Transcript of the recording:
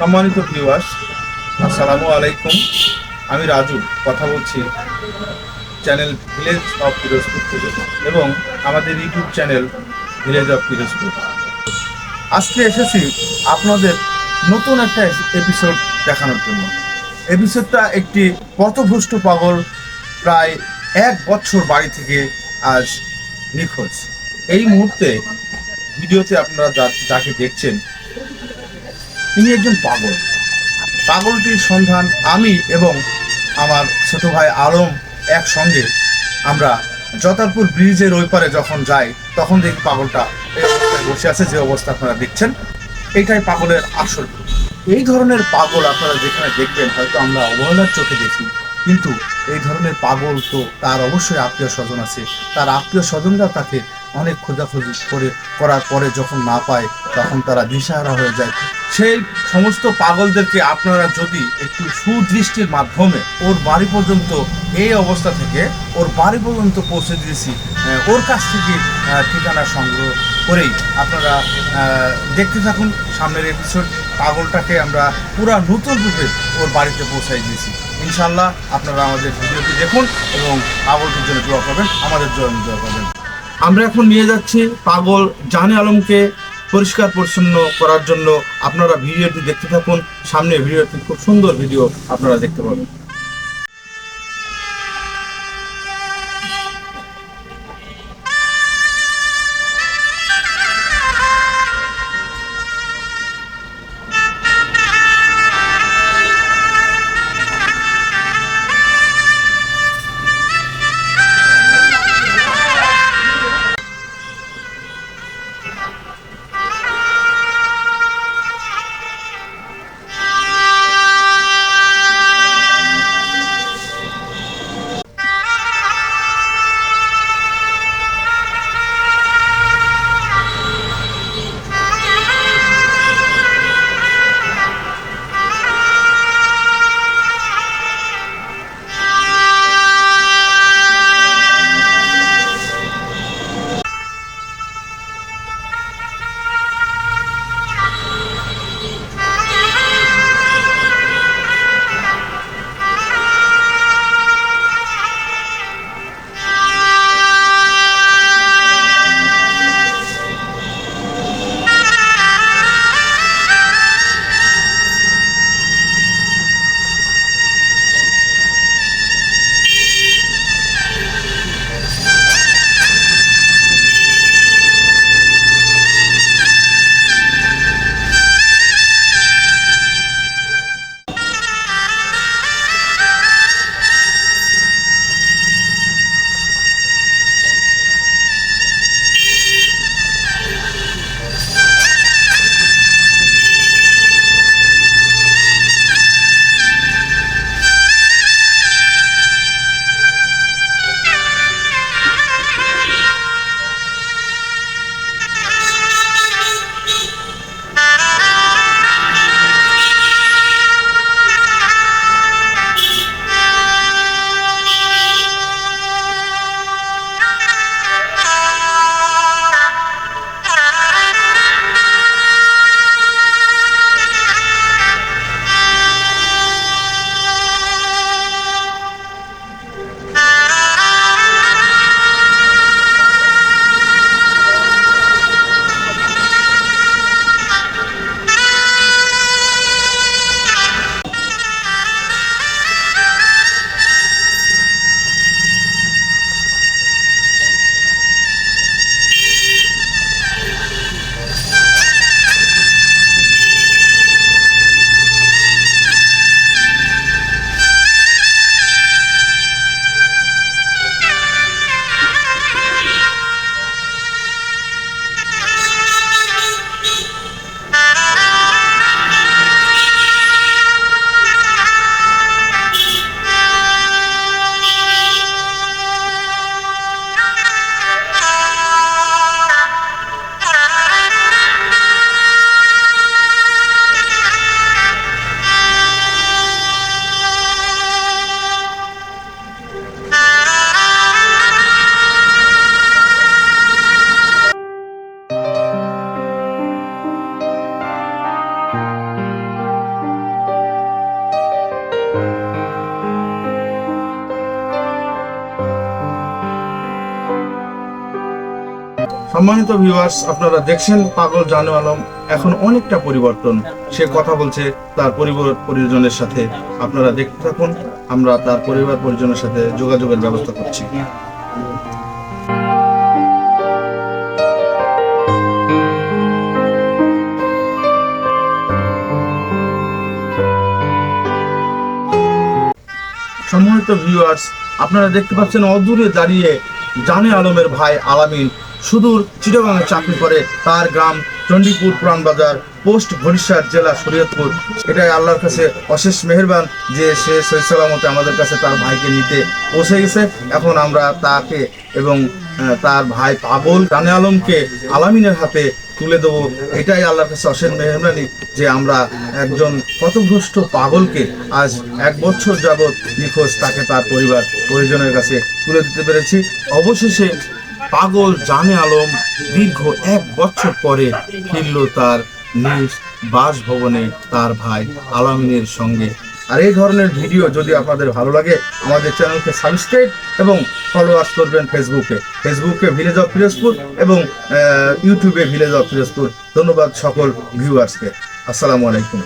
সম্মানিত ভিউয়ার্স আসসালামু আলাইকুম। আমি রাজু, কথা বলছি চ্যানেল ভিলেজ অফ পিরোজপুর থেকে এবং আমাদের YouTube channel village of Pirojpur আজকে এসেছি আপনাদের নতুন একটা এপিসোড দেখানোর জন্য। এপিসোডটা একটি পথভ্রষ্ট পাগল প্রায় এক বছর বাড়ি থেকে আজ নিখোঁজ। এই মুহূর্তে ভিডিওতে আপনারা যাকে দেখছেন তিনি একজন পাগল। পাগলটির সন্ধান আমি এবং আমার ছোট ভাই আলম একসঙ্গে আমরা জতারপুর ব্রিজের ওই পারে যখন যাই, তখন দেখি পাগলটা এই অবস্থায় বসে আছে, যে অবস্থা আপনারা দেখছেন এইটাই পাগলের আসল। এই ধরনের পাগল আপনারা যেখানে দেখবেন, হয়তো আমরা অবহেলার চোখে দেখি, কিন্তু এই ধরনের পাগল তো তার অবশ্যই আত্মীয় স্বজন আছে। তার আত্মীয় স্বজনরা তাকে অনেক খোঁজাখুঁজি করে, করার পরে যখন না পায়, তখন তারা দিশাহারা হয়ে যায়। সেই সমস্ত পাগলদেরকে আপনারা যদি একটু সুদৃষ্টির মাধ্যমে ওর বাড়ি পর্যন্ত, এই অবস্থা থেকে ওর বাড়ি পর্যন্ত পৌঁছে দিয়েছি ওর কাছ থেকে ঠিকানা সংগ্রহ করেই আপনারা দেখতে থাকুন। সামনের এপিসোড পাগলটাকে আমরা পুরা নতুন রূপে ওর বাড়িতে পৌঁছাই দিয়েছি। ইনশাল্লাহ আপনারা আমাদের ভিডিওটি দেখুন এবং পাগলটির জন্য দোয়া করবেন, আমাদের জন্য দোয়া করবেন। আমরা এখন নিয়ে যাচ্ছি পাগল জানে আলমকে পরিষ্কার পরিচ্ছন্ন করার জন্য। আপনারা ভিডিওটি দেখতে থাকুন। সামনে ভিডিওটি খুব সুন্দর ভিডিও আপনারা দেখতে পাবেন। সম্মানিত ভিউয়ার্স আপনারা দেখছেন পাগল জানু আলম। এখন অনেকটা পরিবর্তন। সে কথা বলছে তার পরিবার পরিজনের সাথে। আপনারা দেখতে থাকুন, আমরা তার পরিবার পরিজনের সাথে যোগাযোগের ব্যবস্থা করছি। সম্মানিত ভিউয়ার্স আপনারা দেখতে পাচ্ছেন অদূরে দাঁড়িয়ে জানে আলমের ভাই আলামিন। সুদূর চিটাগাঙে চাকরি করে তার গ্রাম চণ্ডীপুর পুরানবাজার পোস্ট বরিশাল জেলা শরীয়তপুর। এটাই আল্লাহর কাছে অশেষ মেহেরবান যে সে সহি সালামতে আমাদের কাছে তার ভাইকে নিতে পৌঁছে গেছে। এখন আমরা তাকে এবং তার ভাই পাগল জানে আলমকে আলামিনের হাতে তুলে দেবো। এটাই আল্লাহর কাছে অশেষ মেহরবানি যে আমরা একজন কতভ্রষ্ট পাগলকে আজ এক বছর যাবৎ নিখোঁজ তাকে তার পরিবার, পরিজনের কাছে তুলে দিতে পেরেছি। অবশেষে পাগল জানে আলম দীর্ঘ এক বছর পরে ফিরল তার নিজ বাসভবনে তার ভাই আলামিনের সঙ্গে। আর এই ধরনের ভিডিও যদি আপনাদের ভালো লাগে, আমাদের চ্যানেলকে সাবস্ক্রাইব এবং ফলোয়ার্স করবেন ফেসবুকে ফেসবুকে ভিলেজ অফ ফিরোজপুর এবং ইউটিউবে ভিলেজ অফ ফিরোজপুর ধন্যবাদ সকল ভিউয়ার্সকে আসসালামু আলাইকুম।